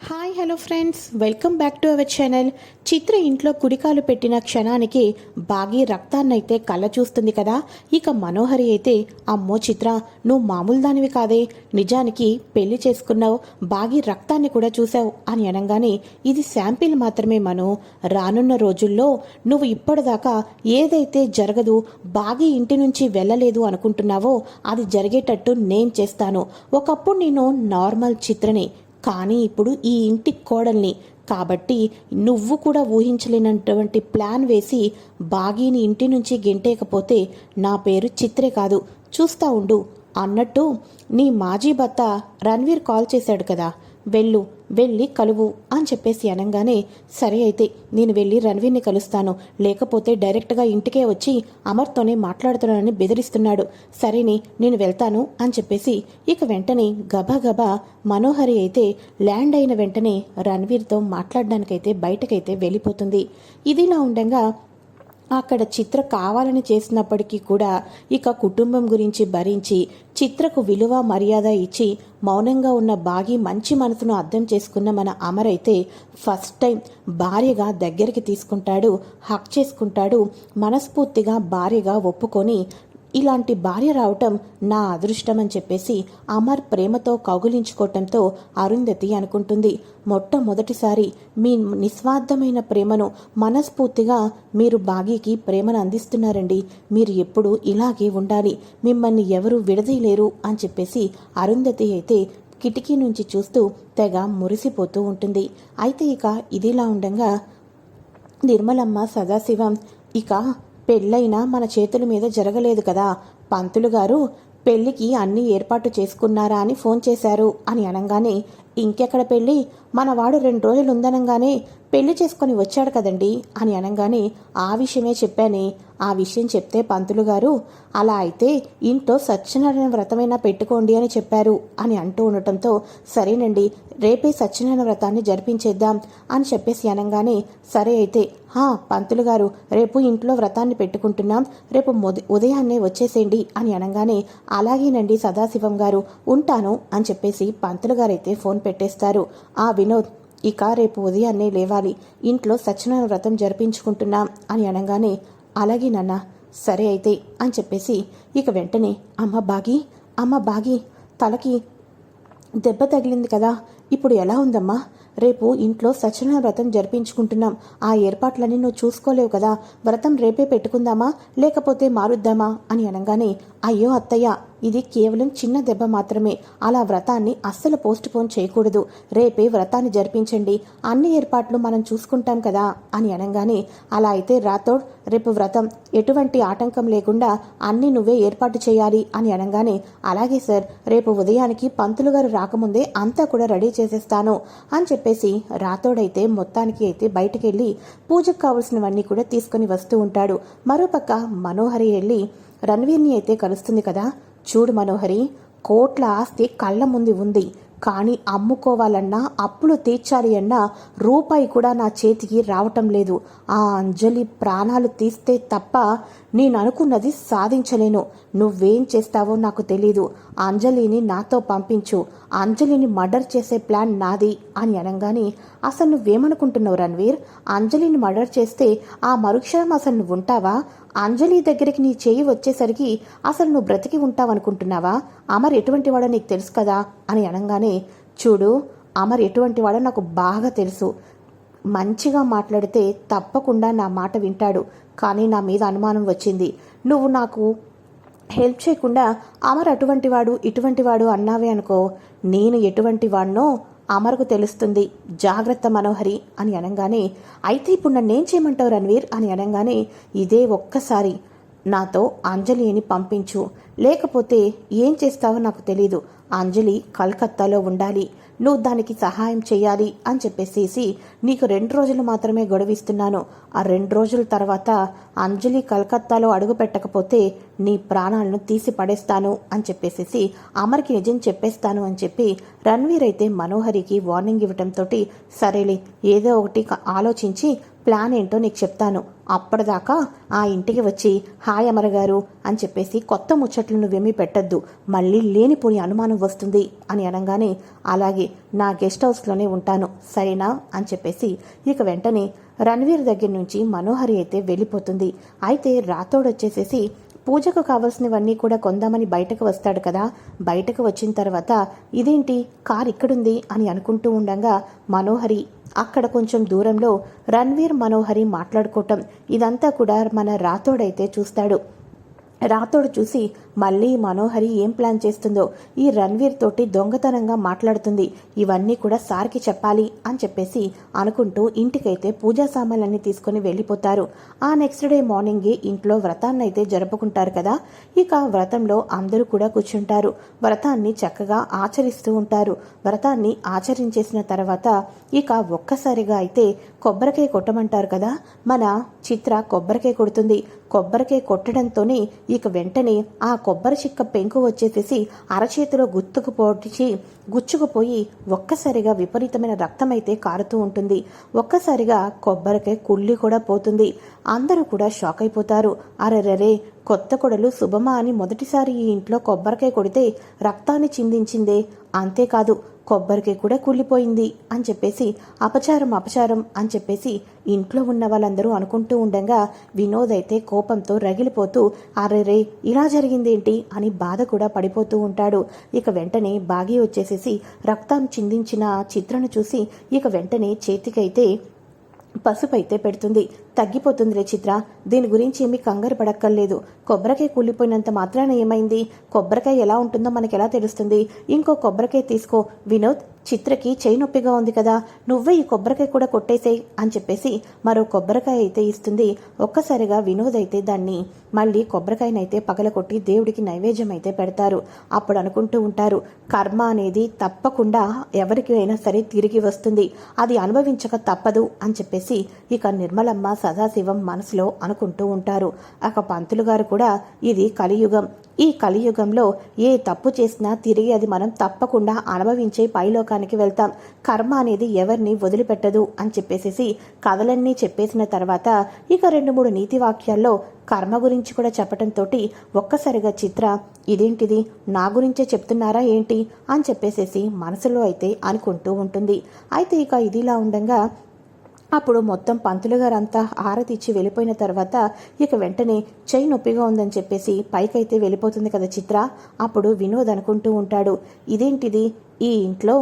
Hi hello friends welcome back to our channel Chitra ఇంట్లో కుడికాలు పెట్టిన క్షణానికి బాగి రక్తాన్నైతే కళ్ళ చూస్తుంది కదా? ఇక మనోహరి అయితే అమ్మో చిత్ర నువ్వు మామూలు దానివి కాదే. నిజానికి పెళ్ళి చేసుకున్నావు బాగి రక్తాన్ని కూడా చూసావు అని అనగానే ఇది శాంపిల్ మాత్రమే మను. రానున్న రోజుల్లో నువ్వు ఇప్పటిదాకా ఏదైతే జరగదు బాగి ఇంటి నుంచి వెళ్ళలేదు అనుకుంటున్నావో అది జరిగేటట్టు నేను చేస్తాను. ఒకప్పుడు నేను నార్మల్ చిత్రని కానీ ఇప్పుడు ఈ ఇంటి కోడల్ని. కాబట్టి నువ్వు కూడా ఊహించలేనటువంటి ప్లాన్ వేసి బాగీని ఇంటి నుంచి గెంటేయకపోతే నా పేరు చిత్రే కాదు. చూస్తా ఉండు. అన్నట్టు నీ మాజీ భర్త రణ్వీర్ కాల్ చేశాడు కదా. వెళ్ళు వెళ్ళి కలువు అని చెప్పేసి అనగానే సరే అయితే నేను వెళ్ళి రణ్వీర్ని కలుస్తాను. లేకపోతే డైరెక్ట్గా ఇంటికే వచ్చి అమర్తోనే మాట్లాడుతున్నానని బెదిరిస్తున్నాడు. సరేని నేను వెళ్తాను అని చెప్పేసి ఇక వెంటనే గబా మనోహరి అయితే ల్యాండ్ అయిన వెంటనే రణ్వీర్తో మాట్లాడడానికైతే బయటకైతే వెళ్ళిపోతుంది. ఇదిలా ఉండగా అక్కడ చిత్ర కావాలని చేసినప్పటికీ కూడా ఇక కుటుంబం గురించి భరించి చిత్రకు విలువ మర్యాద ఇచ్చి మౌనంగా ఉన్న బాగి మంచి మనసును అర్థం చేసుకున్న మన అమర్ అయితే ఫస్ట్ టైం భార్యగా దగ్గరికి తీసుకుంటాడు హక్ చేసుకుంటాడు మనస్ఫూర్తిగా భార్యగా ఒప్పుకొని ఇలాంటి భార్య రావటం నా అదృష్టం అని చెప్పేసి అమర్ ప్రేమతో కౌగులించుకోవటంతో అరుంధతి అనుకుంటుంది. మొట్టమొదటిసారి మీ నిస్వార్థమైన ప్రేమను మనస్ఫూర్తిగా మీరు బాగీకి ప్రేమను అందిస్తున్నారండి. మీరు ఎప్పుడు ఇలాగే ఉండాలి. మిమ్మల్ని ఎవరు విడదీయలేరు అని చెప్పేసి అరుంధతి అయితే కిటికీ నుంచి చూస్తూ తెగ మురిసిపోతూ ఉంటుంది. అయితే ఇక ఇదిలా ఉండగా నిర్మలమ్మ సదాశివం ఇక పెళ్ళైనా మన చేతుల మీద జరగలేదు కదా. పంతులు గారు పెళ్ళికి అన్ని ఏర్పాటు చేసుకున్నారా అని ఫోన్ చేశారు అని అనగానే ఇంకెక్కడ పెళ్ళి? మనవాడు రెండు రోజులు ఉందనంగానే పెళ్ళి చేసుకొని వచ్చాడు కదండి అని అనగానే ఆ విషయమే చెప్పానే ఆ విషయం చెప్తే పంతులు గారు అలా అయితే ఇంట్లో సత్యనారాయణ వ్రతమైనా పెట్టుకోండి అని చెప్పారు అని అంటూ ఉండటంతో సరేనండి రేపే సత్యనారాయణ వ్రతాన్ని జరిపించేద్దాం అని చెప్పేసి అనగానే సరే అయితే హా పంతులు గారు రేపు ఇంట్లో వ్రతాన్ని పెట్టుకుంటున్నాం రేపు ఉదయాన్నే వచ్చేసేయండి అని అనగానే అలాగేనండి సదాశివం గారు ఉంటాను అని చెప్పేసి పంతులు గారైతే ఫోన్ పెట్టేస్తారు. ఆ వినోద్ ఇక రేపు ఉదయాన్నే లేవాలి ఇంట్లో సత్యనారాయణ వ్రతం జరిపించుకుంటున్నాం అని అనగానే అలాగే నాన్న సరే అయితే అని చెప్పేసి ఇక వెంటనే అమ్మ బాగి అమ్మ బాగి తలకి దెబ్బ తగిలింది కదా ఇప్పుడు ఎలా ఉందమ్మా? రేపు ఇంట్లో సత్యనారాయణ వ్రతం జరిపించుకుంటున్నాం. ఆ ఏర్పాట్లన్నీ నువ్వు చూసుకోలేవు కదా వ్రతం రేపే పెట్టుకుందామా లేకపోతే మారుద్దామా అని అనగానే అయ్యో అత్తయ్య ఇది కేవలం చిన్న దెబ్బ మాత్రమే. అలా వ్రతాన్ని అస్సలు పోస్ట్ పోన్ చేయకూడదు. రేపే వ్రతాన్ని జరిపించండి. అన్ని ఏర్పాట్లు మనం చూసుకుంటాం కదా? అని అనగానే అలా అయితే రాతోడ్ రేపు వ్రతం. ఎటువంటి ఆటంకం లేకుండా అన్ని నువ్వే ఏర్పాటు చేయాలి అని అనగానే అలాగే సార్ రేపు ఉదయానికి పంతులు గారు రాకముందే అంతా కూడా రెడీ చేసేస్తాను అని చెప్పేసి రాథోడైతే మొత్తానికి అయితే బయటికెళ్ళి పూజకు కావలసినవన్నీ కూడా తీసుకుని వస్తూ ఉంటాడు. మరోపక్క మనోహరి వెళ్ళి రణవీర్ని అయితే కలుస్తుంది కదా? చూడు మనోహరి కోట్ల ఆస్తి కళ్ళ ముందు ఉంది. కానీ అమ్ముకోవాలన్నా అప్పులు తీర్చాలి అన్నా రూపాయి కూడా నా చేతికి రావటం లేదు. ఆ అంజలి ప్రాణాలు తీస్తే తప్ప నేను అనుకున్నది సాధించలేను. నువ్వేం చేస్తావో నాకు తెలీదు. అంజలిని నాతో పంపించు. అంజలిని మర్డర్ చేసే ప్లాన్ నాది అని అనగానే అసలు నువ్వేమనుకుంటున్నావు రణ్వీర్? అంజలిని మర్డర్ చేస్తే ఆ మరుక్షణం అసలు నువ్వు ఉంటావా? అంజలి దగ్గరికి నీ చేయి వచ్చేసరికి అసలు నువ్వు బ్రతికి ఉంటావనుకుంటున్నావా? అమర్ ఎటువంటి వాడో నీకు తెలుసు కదా? అని అనగానే చూడు అమర్ ఎటువంటి వాడో నాకు బాగా తెలుసు. మంచిగా మాట్లాడితే తప్పకుండా నా మాట వింటాడు. కానీ నా మీద అనుమానం వచ్చింది. నువ్వు నాకు హెల్ప్ చేయకుండా అమర్ అటువంటి వాడు ఇటువంటి వాడు అన్నావే అనుకో నేను ఎటువంటి వాడినో అమర్కు తెలుస్తుంది. జాగ్రత్త మనోహరి అని అనగానే అయితే ఇప్పుడు నన్నేం చేయమంటావు రణవీర్? అని అనగానే ఇదే ఒక్కసారి నాతో అంజలిని పంపించు. లేకపోతే ఏం చేస్తావో నాకు తెలీదు. అంజలి కలకత్తాలో ఉండాలి. నువ్వు దానికి సహాయం చేయాలి అని చెప్పేసేసి నీకు రెండు రోజులు మాత్రమే గొడవిస్తున్నాను. ఆ రెండు రోజుల తర్వాత అంజలి కలకత్తాలో అడుగు పెట్టకపోతే నీ ప్రాణాలను తీసి పడేస్తాను అని చెప్పేసేసి అమర్కి నిజం చెప్పేస్తాను అని చెప్పి రణ్వీర్ అయితే మనోహరికి వార్నింగ్ ఇవ్వటంతో సరేలే ఏదో ఒకటి ఆలోచించి ప్లాన్ ఏంటో నీకు చెప్తాను. అప్పటిదాకా ఆ ఇంటికి వచ్చి హాయ్ అమరగారు అని చెప్పేసి కొత్త ముచ్చట్లు నువ్వేమీ పెట్టద్దు. మళ్ళీ లేనిపోని అనుమానం వస్తుంది అని అనగానే అలాగే నా గెస్ట్ హౌస్లోనే ఉంటాను సరేనా? అని చెప్పేసి ఇక వెంటనే రణవీర్ దగ్గర నుంచి మనోహరి అయితే వెళ్ళిపోతుంది. అయితే రాతోడొచ్చేసేసి పూజకు కావలసినవన్నీ కూడా కొందామని బయటకు వస్తాడు కదా. బయటకు వచ్చిన తర్వాత ఇదేంటి? కార్ ఇక్కడుంది? అని అనుకుంటూ ఉండగా మనోహరి అక్కడ కొంచెం దూరంలో రణ్వీర్ మనోహరి మాట్లాడుకోవటం. ఇదంతా కూడా మన రాతోడైతే చూస్తాడు. రాతోడు చూసి మళ్ళీ మనోహరి ఏం ప్లాన్ చేస్తుందో ఈ రణ్వీర్ తోటి దొంగతనంగా మాట్లాడుతుంది. ఇవన్నీ కూడా సార్కి చెప్పాలి అని చెప్పేసి అనుకుంటూ ఇంటికైతే పూజా సామాన్లన్నీ తీసుకుని వెళ్ళిపోతారు. ఆ నెక్స్ట్ డే మార్నింగే ఇంట్లో వ్రతాన్ని అయితే జరుపుకుంటారు కదా. ఇక వ్రతంలో అందరూ కూడా కూర్చుంటారు. వ్రతాన్ని చక్కగా ఆచరిస్తూ ఉంటారు. వ్రతాన్ని ఆచరించేసిన తర్వాత ఇక ఒక్కసారిగా అయితే కొబ్బరికాయ కొట్టమంటారు కదా? మన చిత్ర కొబ్బరికాయ కొడుతుంది. కొబ్బరికాయ కొట్టడంతోనే ఇక వెంటనే ఆ కొబ్బరి చిక్క పెంకు వచ్చేసేసి అరచేతిలో గుత్తుకు గుర్తుకుపోటి గుచ్చుకుపోయి ఒక్కసారిగా విపరీతమైన రక్తం అయితే కారుతూ ఉంటుంది. ఒక్కసారిగా కొబ్బరికాయ కుళ్ళి కూడా పోతుంది. అందరూ కూడా షాక్ అయిపోతారు. అరెరెరే కొత్త కొడలు శుభమా అని మొదటిసారి ఈ ఇంట్లో కొబ్బరికాయ కొడితే రక్తాన్ని చిందించిందే. అంతేకాదు కొబ్బరికాయ కూడా కూలిపోయింది అని చెప్పేసి అపచారం అపచారం అని చెప్పేసి ఇంట్లో ఉన్న వాళ్ళందరూ అనుకుంటూ ఉండగా వినోద్ అయితే కోపంతో రగిలిపోతూ అరేరే ఇలా జరిగిందేంటి? అని బాధ కూడా పడిపోతూ ఉంటాడు. ఇక వెంటనే బాగి వచ్చేసేసి రక్తం చిందించిన చిత్రను చూసి ఇక వెంటనే చేతికైతే పసుపు అయితే పెడుతుంది. తగ్గిపోతుందిలే చిత్ర. దీని గురించి ఏమీ కంగారు పడక్కర్లేదు. కొబ్బరికాయ కూలిపోయినంత మాత్రాన ఏమైంది? కొబ్బరికాయ ఎలా ఉంటుందో మనకి ఎలా తెలుస్తుంది? ఇంకో కొబ్బరికాయ తీసుకో. వినోద్ చిత్రకి చేయి నొప్పిగా ఉంది కదా. నువ్వే ఈ కొబ్బరికాయ కూడా కొట్టేసేయ్ అని చెప్పేసి మరో కొబ్బరికాయ అయితే ఇస్తుంది. ఒక్కసారిగా వినోద్ అయితే దాన్ని. మళ్ళీ కొబ్బరికాయనైతే పగలకొట్టి దేవుడికి నైవేద్యం అయితే పెడతారు. అప్పుడు అనుకుంటూ ఉంటారు కర్మ అనేది తప్పకుండా ఎవరికి అయినా సరే తిరిగి వస్తుంది. అది అనుభవించక తప్పదు అని చెప్పేసి ఇక నిర్మలమ్మ సదాశివం మనసులో అనుకుంటూ ఉంటారు. ఒక పంతులు గారు కూడా ఇది కలియుగం. ఈ కలియుగంలో ఏ తప్పు చేసినా తిరిగి అది మనం తప్పకుండా అనుభవించే పైలోకానికి వెళ్తాం. కర్మ అనేది ఎవరిని వదిలిపెట్టదు అని చెప్పేసేసి కథలన్నీ చెప్పేసిన తర్వాత ఇక రెండు మూడు నీతి వాక్యాల్లో కర్మ గురించి కూడా చెప్పటంతో ఒక్కసారిగా చిత్ర ఇదేంటిది? నా గురించే చెప్తున్నారా ఏంటి? అని చెప్పేసేసి మనసులో అయితే అనుకుంటూ ఉంటుంది. అయితే ఇక ఇదిలా ఉండగా అప్పుడు మొత్తం పంతులు గారంతా హారతి ఇచ్చి వెళ్ళిపోయిన తర్వాత ఇక వెంటనే చెయ్యి నొప్పిగా ఉందని చెప్పేసి పైకైతే వెళ్ళిపోతుంది కదా చిత్ర. అప్పుడు వినోద్ అనుకుంటూ ఉంటాడు ఇదేంటిది? ఈ ఇంట్లో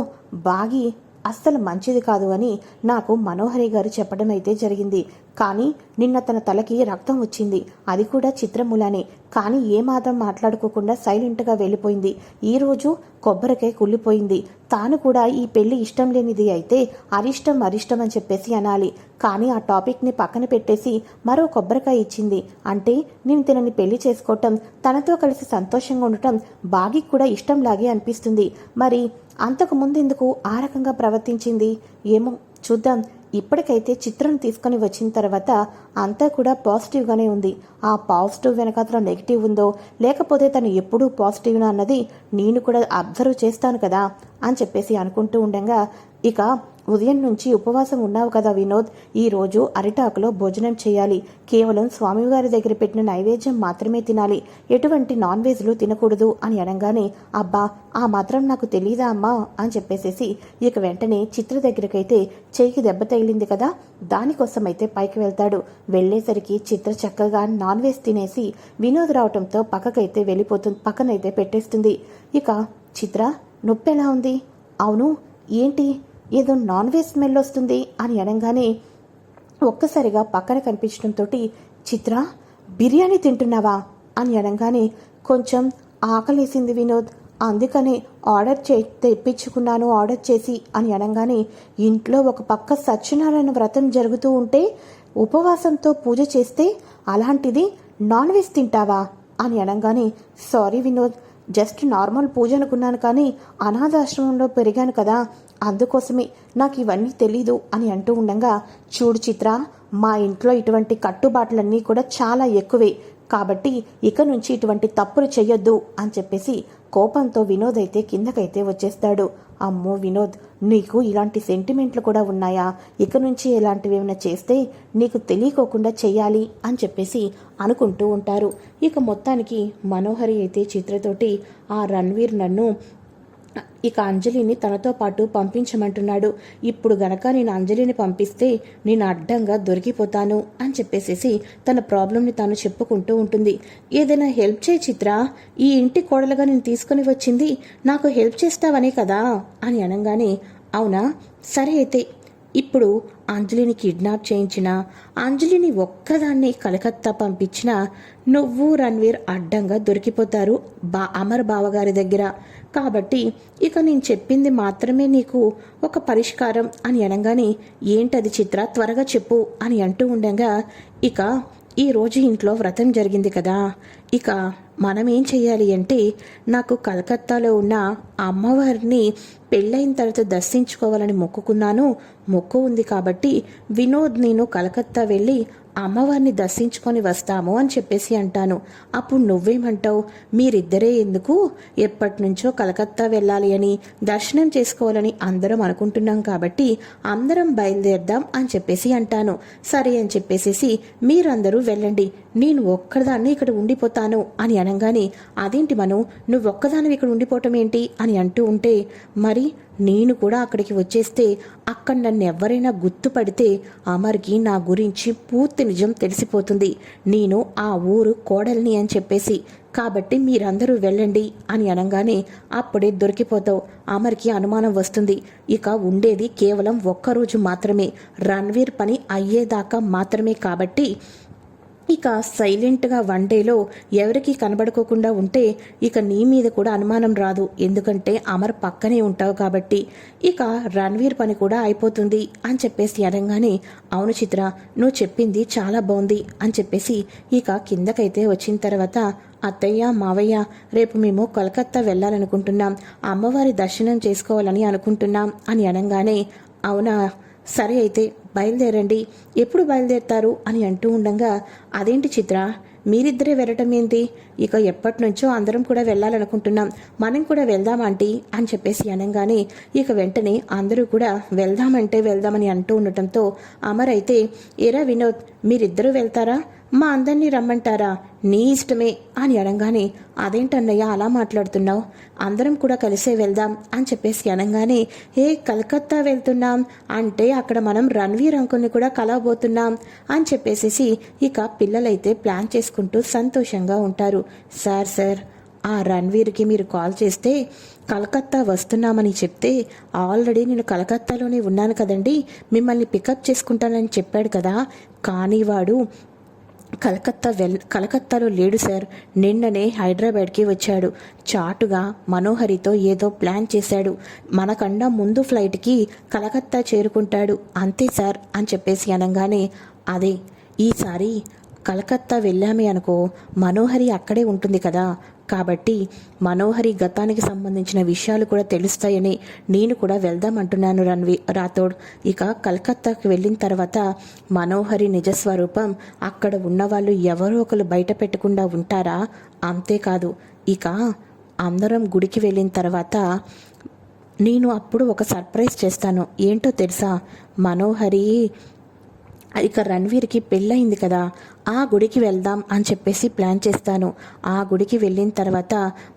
బాగి అస్సలు మంచిది కాదు అని నాకు మనోహరి గారు చెప్పడం అయితే జరిగింది. కానీ నిన్న తన తలకి రక్తం వచ్చింది. అది కూడా చిత్రములానే. కానీ ఏమాత్రం మాట్లాడుకోకుండా సైలెంట్గా వెళ్ళిపోయింది. ఈరోజు కొబ్బరికాయ కుళ్ళిపోయింది. తాను కూడా ఈ పెళ్ళి ఇష్టం లేనిది అయితే అరిష్టం అరిష్టం అని చెప్పేసి అనాలి. కానీ ఆ టాపిక్ని పక్కన పెట్టేసి మరో కొబ్బరికాయ ఇచ్చింది. అంటే నేను తినని పెళ్ళి చేసుకోవటం తనతో కలిసి సంతోషంగా ఉండటం బాగి కూడా ఇష్టంలాగే అనిపిస్తుంది. మరి అంతకు ముందెందుకు ఆ రకంగా ప్రవర్తించింది? ఏమో చూద్దాం. ఇప్పటికైతే చిత్రం తీసుకొని వచ్చిన తర్వాత అంతా కూడా పాజిటివ్గానే ఉంది. ఆ పాజిటివ్ వెనకాతలో నెగిటివ్ ఉందో లేకపోతే తను ఎప్పుడూ పాజిటివ్నా అన్నది నేను కూడా అబ్జర్వ్ చేస్తాను కదా అని చెప్పేసి అనుకుంటూ ఉండగా ఇక ఉదయం నుంచి ఉపవాసం ఉన్నావు కదా వినోద్. ఈ రోజు అరిటాకులో భోజనం చేయాలి. కేవలం స్వామివారి దగ్గర పెట్టిన నైవేద్యం మాత్రమే తినాలి. ఎటువంటి నాన్ వెజ్లు తినకూడదు అని అనగానే అబ్బా ఆ మాత్రం నాకు తెలీదా అమ్మా? అని చెప్పేసేసి ఇక వెంటనే చిత్ర దగ్గరకైతే చేయికి దెబ్బ తగిలింది కదా. దానికోసం అయితే పైకి వెళ్తాడు. వెళ్ళేసరికి చిత్ర చక్కగా నాన్ వెజ్ తినేసి వినోద్ రావటంతో పక్కకైతే వెళ్ళిపోతుంది పక్కనైతే పెట్టేస్తుంది. ఇక చిత్ర నొప్పి ఎలా ఉంది? అవును. ఏంటి? ఏదో నాన్ వెజ్ స్మెల్ వస్తుంది అని అనగానే ఒక్కసారిగా పక్కన కనిపించడంతో చిత్ర బిర్యానీ తింటున్నావా? అని అనగానే కొంచెం ఆకలేసింది వినోద్. అందుకనే ఆర్డర్ చే తెప్పించుకున్నాను ఆర్డర్ చేసి అని అనగానే ఇంట్లో ఒక పక్క సత్యనారాయణ వ్రతం జరుగుతూ ఉంటే ఉపవాసంతో పూజ చేస్తే అలాంటిది నాన్ వెజ్ తింటావా? అని అనగానే sorry Vinod just normal pooja అనుకున్నాను కానీ అనాథాశ్రమంలో పెరిగాను కదా అందుకోసమే నాకు ఇవన్నీ తెలీదు అని అంటూ ఉండగా చూడు చిత్ర మా ఇంట్లో ఇటువంటి కట్టుబాట్లన్నీ కూడా చాలా ఎక్కువే. కాబట్టి ఇక నుంచి ఇటువంటి తప్పులు చెయ్యొద్దు అని చెప్పేసి కోపంతో వినోద్ అయితే కిందకైతే వచ్చేస్తాడు. అమ్మో వినోద్ నీకు ఇలాంటి సెంటిమెంట్లు కూడా ఉన్నాయా? ఇక నుంచి ఇలాంటివి ఏమైనా చేస్తే నీకు తెలియకోకుండా చేయాలి అని చెప్పేసి అనుకుంటూ ఉంటారు. ఇక మొత్తానికి మనోహరి అయితే చిత్రతోటి ఆ రణ్వీర్ నన్ను ఇక అంజలిని తనతో పాటు పంపించమంటున్నాడు. ఇప్పుడు గనక నేను అంజలిని పంపిస్తే నేను అడ్డంగా దొరికిపోతాను అని చెప్పేసేసి తన ప్రాబ్లంని తాను చెప్పుకుంటూ ఉంటుంది. ఏదైనా హెల్ప్ చేయి చిత్ర. ఈ ఇంటి కోడలుగా నేను తీసుకుని వచ్చింది. నాకు హెల్ప్ చేస్తావనే కదా అని అనగానే అవునా? సరే అయితే. ఇప్పుడు అంజలిని కిడ్నాప్ చేయించిన అంజలిని ఒక్కదాన్ని కలకత్తా పంపించిన నువ్వు రణ్వీర్ అడ్డంగా దొరికిపోతారు బా అమర్ బావగారి దగ్గర. కాబట్టి ఇక నేను చెప్పింది మాత్రమే నీకు ఒక పరిష్కారం అని అనగానే ఏంటది చిత్ర? త్వరగా చెప్పు అని అంటూ ఉండగా ఇక ఈ రోజు ఇంట్లో వ్రతం జరిగింది కదా. ఇక మనం ఏం చేయాలి అంటే నాకు కలకత్తాలో ఉన్న అమ్మవారిని పెళ్ళైన తర్వాత దర్శించుకోవాలని మొక్కుకున్నాను. మొక్కు ఉంది కాబట్టి వినోద్ నేను కలకత్తా వెళ్ళి అమ్మవారిని దర్శించుకొని వస్తాము అని చెప్పేసి అంటాను. అప్పుడు నువ్వేమంటావు? మీరిద్దరే ఎందుకు? ఎప్పటి నుంచో కలకత్తా వెళ్ళాలి అని దర్శనం చేసుకోవాలని అందరం అనుకుంటున్నాం కాబట్టి అందరం బయలుదేరదాం అని చెప్పేసి అంటాను. సరే అని చెప్పేసేసి మీరందరూ వెళ్ళండి. నేను ఒక్కదాన్ని ఇక్కడ ఉండిపోతాను అని అనగానే అదేంటి మను? నువ్వు ఒక్కదానివి ఇక్కడ ఉండిపోవటం ఏంటి? అని అంటూ ఉంటే మరి నేను కూడా అక్కడికి వచ్చేస్తే అక్కడ నన్ను ఎవరైనా గుర్తుపడితే అమర్కి నా గురించి పూర్తి నిజం తెలిసిపోతుంది. నేను ఆ ఊరు కోడల్ని అని చెప్పేసి కాబట్టి మీరందరూ వెళ్ళండి అని అనగానే అప్పుడే దొరికిపోతావు. అమర్కి అనుమానం వస్తుంది. ఇక ఉండేది కేవలం ఒక్కరోజు మాత్రమే. రణ్వీర్ పని అయ్యేదాకా మాత్రమే కాబట్టి ఇక సైలెంట్గా వన్ డేలో ఎవరికి కనబడుకోకుండా ఉంటే ఇక నీ మీద కూడా అనుమానం రాదు. ఎందుకంటే అమర్ పక్కనే ఉంటావు కాబట్టి. ఇక రణ్వీర్ పని కూడా అయిపోతుంది అని చెప్పేసి అనగానే అవును చిత్ర నువ్వు చెప్పింది చాలా బాగుంది అని చెప్పేసి ఇక కిందకైతే వచ్చిన తర్వాత అత్తయ్య మావయ్య రేపు మేము కలకత్తా వెళ్ళాలనుకుంటున్నాం. అమ్మవారి దర్శనం చేసుకోవాలని అనుకుంటున్నాం అని అనగానే అవునా? సరే అయితే బయలుదేరండి. ఎప్పుడు బయలుదేరుతారు? అని అంటూ ఉండగా అదేంటి చిత్ర? మీరిద్దరే వెళ్ళటం ఏంటి? ఇక ఎప్పటి నుంచో అందరం కూడా వెళ్ళాలనుకుంటున్నాం. మనం కూడా వెళ్దామంటీ అని చెప్పేసి అనగానే ఇక వెంటనే అందరూ కూడా వెళ్దామంటే వెళ్దామని అంటూ ఉండటంతో అమర్ అయితే ఎరా వినోద్ మీరిద్దరూ వెళ్తారా? మా అందరినీ రమ్మంటారా? నీ ఇష్టమే అని అనగానే అదేంటన్నయ్య అలా మాట్లాడుతున్నావు? అందరం కూడా కలిసే వెళ్దాం అని చెప్పేసి అనగానే ఏ కలకత్తా వెళ్తున్నాం? అంటే అక్కడ మనం రణ్వీర్ అంకుల్ని కూడా కలవబోతున్నాం అని చెప్పేసేసి ఇక పిల్లలైతే ప్లాన్ చేసుకుంటూ సంతోషంగా ఉంటారు. సార్ సార్ ఆ రణ్వీర్కి మీరు కాల్ చేస్తే కలకత్తా వస్తున్నామని చెప్తే ఆల్రెడీ నేను కలకత్తాలోనే ఉన్నాను కదండి మిమ్మల్ని పికప్ చేసుకుంటానని చెప్పాడు కదా. కానీ వాడు కలకత్తా వెల్ కలకత్తాలో లేడు సార్. నిన్ననే హైదరాబాద్కి వచ్చాడు. చాటుగా మనోహరితో ఏదో ప్లాన్ చేశాడు. మనకన్నా ముందు ఫ్లైట్కి కలకత్తా చేరుకుంటాడు. అంతే సార్ అని చెప్పేసి అనగానే అదే ఈసారి కలకత్తా వెళ్ళామే అనుకో మనోహరి అక్కడే ఉంటుంది కదా. కాబట్టి మనోహరి గతానికి సంబంధించిన విషయాలు కూడా తెలుస్తాయని నేను కూడా వెళ్దాం అంటున్నాను రణ్వి రాథోడ్. ఇక కలకత్తాకి వెళ్ళిన తర్వాత మనోహరి నిజస్వరూపం అక్కడ ఉన్నవాళ్ళు ఎవరో ఒకరు బయట పెట్టకుండా ఉంటారా? అంతేకాదు. ఇక అందరం గుడికి వెళ్ళిన తర్వాత నేను అప్పుడు ఒక సర్ప్రైజ్ చేస్తాను. ఏంటో తెలుసా? మనోహరి ఇక రణ్వీర్కి పెళ్ళయింది కదా. ఆ గుడికి వెళ్దాం అని చెప్పేసి ప్లాన్ చేస్తాను. ఆ గుడికి వెళ్ళిన తర్వాత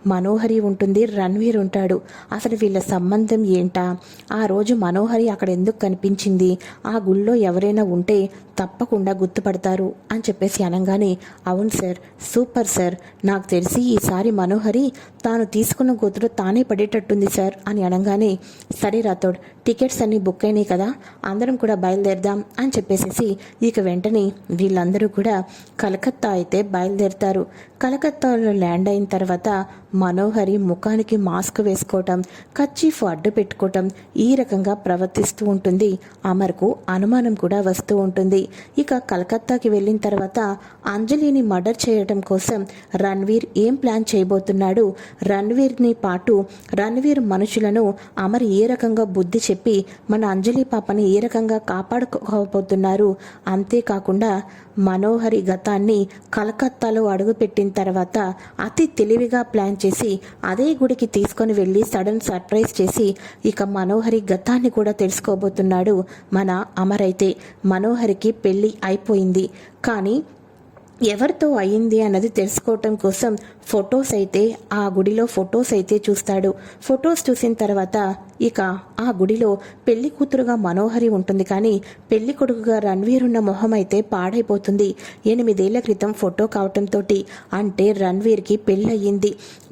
మనోహరి ఉంటుంది రణ్వీర్ ఉంటాడు. అసలు వీళ్ళ సంబంధం ఏంటా? ఆ రోజు మనోహరి అక్కడ ఎందుకు కనిపించింది? ఆ గుళ్ళో ఎవరైనా ఉంటే తప్పకుండా గుర్తుపడతారు అని చెప్పేసి అనగానే అవును సార్ సూపర్ సార్. నాకు తెలిసి ఈసారి మనోహరి తాను తీసుకున్న గొంతులో తానే పడేటట్టుంది సార్ అని అనగానే సరే రాథోడ్ టికెట్స్ అన్నీ బుక్ అయినాయి కదా అందరం కూడా బయలుదేరదాం అని చెప్పేసేసి ఇక వెంటనే వీళ్ళందరూ కూడా కలకత్తా అయితే బయలుదేరుతారు. కలకత్తాలో ల్యాండ్ అయిన తర్వాత మనోహరి ముఖానికి మాస్క్ వేసుకోవటం కచ్చీఫ్ అడ్డు పెట్టుకోవటం ఈ రకంగా ప్రవర్తిస్తూ ఉంటుంది. అమర్కు అనుమానం కూడా వస్తూ ఉంటుంది. ఇక కలకత్తాకి వెళ్ళిన తర్వాత అంజలిని మర్డర్ చేయటం కోసం రణ్వీర్ ఏం ప్లాన్ చేయబోతున్నాడు? రణ్వీర్ని పాటు రణ్వీర్ మనుషులను అమర్ ఏ రకంగా బుద్ధి చెప్పి మన అంజలి పాపని ఏ రకంగా కాపాడుకోబోతున్నారు? అంతేకాకుండా మనోహరి గతాన్ని కలకత్తాలో అడుగుపెట్టిన తర్వాత అతి తెలివిగా ప్లాన్ చేసి అదే గుడికి తీసుకొని వెళ్ళి సడన్ సర్ప్రైజ్ చేసి ఇక మనోహరి గతాన్ని కూడా తెలుసుకోబోతున్నాడు మన అమరైతే. మనోహరికి పెళ్ళి అయిపోయింది. కానీ ఎవరితో అయింది అన్నది తెలుసుకోవటం కోసం ఫొటోస్ అయితే ఆ గుడిలో ఫొటోస్ అయితే చూస్తాడు. ఫొటోస్ చూసిన తర్వాత ఇక ఆ గుడిలో పెళ్ళి కూతురుగా మనోహరి ఉంటుంది కానీ పెళ్ళి కొడుకుగా రణ్వీర్ ఉన్న మొహం అయితే పాడైపోతుంది. ఎనిమిదేళ్ళ క్రితం ఫోటో కావటంతో అంటే రణ్వీర్కి పెళ్ళయింది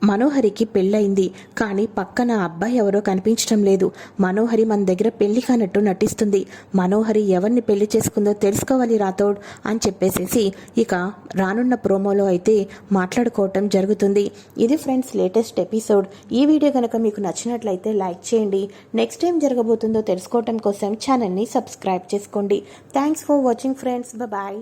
మనోహరికి పెళ్ళయింది. కానీ పక్కన అబ్బాయి ఎవరో కనిపించడం లేదు. మనోహరి మన దగ్గర పెళ్ళి కానట్టు నటిస్తుంది. మనోహరి ఎవరిని పెళ్ళి చేసుకుందో తెలుసుకోవాలి రాథోడ్ అని చెప్పేసేసి ఇక రానున్న ప్రోమోలో అయితే మాట్లాడుకోవటం జరుగుతుంది. ఇది ఫ్రెండ్స్ లేటెస్ట్ ఎపిసోడ్. ఈ వీడియో కనుక మీకు నచ్చినట్లయితే లైక్ చేయండి. నెక్స్ట్ టైం జరగబోతుందో తెలుసుకోవటం కోసం ఛానల్ని సబ్స్క్రైబ్ చేసుకోండి. Thanks for watching friends bye